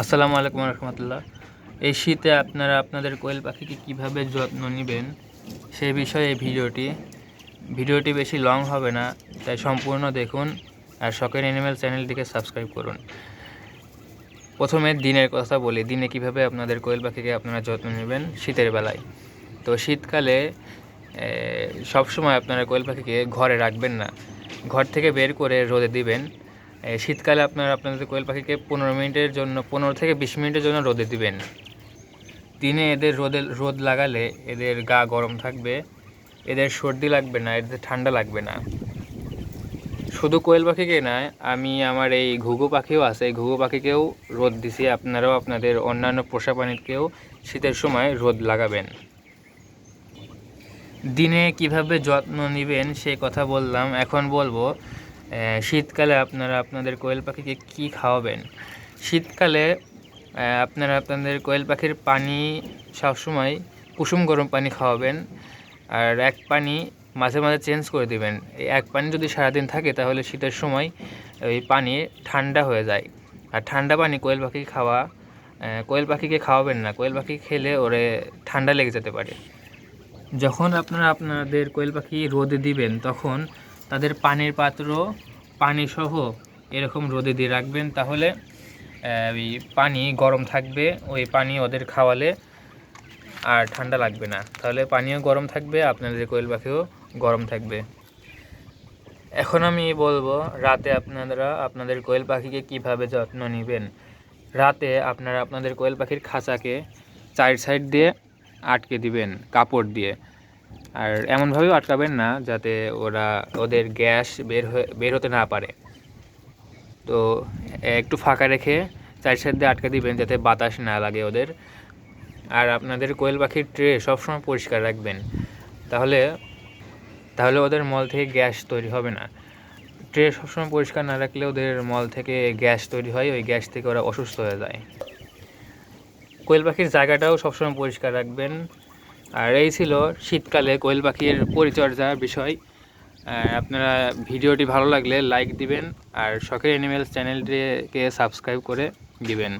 আসসালামু আলাইকুম রহমতুল্লাহ। এই শীতে আপনারা আপনাদের কোয়েল পাখিকে কীভাবে যত্ন নেবেন সেই বিষয়ে এই ভিডিওটি। ভিডিওটি বেশি লং হবে না, তাই সম্পূর্ণ দেখুন আর শখের অ্যানিমেল চ্যানেলটিকে সাবস্ক্রাইব করুন। প্রথমে দিনের কথা বলি, দিনে কীভাবে আপনাদের কোয়েল পাখিকে আপনারা যত্ন নেবেন? শীতের বেলায়। তো শীতকালে সবসময় আপনারা কোয়েল পাখিকে ঘরে রাখবেন না। ঘর থেকে বের করে রোদে দিবেন। শীতকালে আপনার আপনাদের কোয়েল পাখিকে পনেরো মিনিটের জন্য, পনেরো থেকে বিশ মিনিটের জন্য রোদে দিবেন। দিনে এদের রোদে, রোদ লাগালে এদের গা গরম থাকবে, এদের সর্দি লাগবে না, এদের ঠান্ডা লাগবে না। শুধু কোয়েল পাখিকে নয় আমি আমার এই ঘুঘু পাখিও আছে, এই ঘুঘু পাখিকেও রোদ দিছি, আপনারাও আপনাদের অন্যান্য পোষা প্রাণীকেও শীতের সময় রোদ লাগাবেন। দিনে কীভাবে যত্ন নেবেন সেই কথা বললাম, এখন বলব শীতকালে আপনারা আপনাদের কোয়েল পাখিকে কি খাওয়াবেন? শীতকালে আপনারা আপনাদের কোয়েল পাখির পানি সবসময় কুসুম গরম পানি খাওয়াবেন আর এক পানি মাঝে মাঝে চেঞ্জ করে দিবেন। এই এক পানি যদি সারাদিন থাকে তাহলে শীতের সময় ওই পানি ঠান্ডা হয়ে যায়। আর ঠান্ডা পানি কোয়েল পাখি খাওয়া কোয়েল পাখিকে খাওয়াবেন না। কোয়েল পাখি খেলে ওরে ঠান্ডা লেগে যেতে পারে। যখন আপনারা আপনাদের কোয়েল পাখি রোদে দিবেন, তখন তাদের পানির পাত্র পানি সহ এরকম রোদে দিয়ে রাখবেন। তাহলে ওই পানি গরম থাকবে, ওই পানি ওদের খাওয়ালে আর ঠান্ডা লাগবে না। তাহলে পানিও গরম থাকবে, আপনাদের কোয়েল পাখিও গরম থাকবে। এখন আমি বলব, রাতে আপনারা, আপনাদের কোয়েল পাখিকে কীভাবে যত্ন নেবেন? রাতে আপনারা আপনাদের কোয়েল পাখির খাঁচাকে চার সাইড দিয়ে আটকে দিবেন, কাপড় দিয়ে। আর এমনভাবেও আটকাবেন না যাতে ওরা ওদের গ্যাস বের হয়ে, বের হতে না পারে। তো একটু ফাঁকা রেখে চার সাইড দিয়ে আটকে দিবেন যাতে বাতাস না লাগে ওদের। আর আপনাদের কোয়েল পাখির ট্রে সবসময় পরিষ্কার রাখবেন। তাহলে তাহলে ওদের মল থেকে গ্যাস তৈরি হবে না। ট্রে সবসময় পরিষ্কার না রাখলে ওদের মল থেকে গ্যাস তৈরি হয়, ওই গ্যাস থেকে ওরা অসুস্থ হয়ে যায়। কোয়েল পাখির জায়গাটাও সবসময় পরিষ্কার রাখবেন। আর এই ছিল শীতকালে কোয়েল পাখির পরিচর্যা বিষয়। আপনারা ভিডিওটি ভালো লাগলে লাইক দিবেন আর শখের অ্যানিমেলস চ্যানেলটিকে সাবস্ক্রাইব করে দিবেন।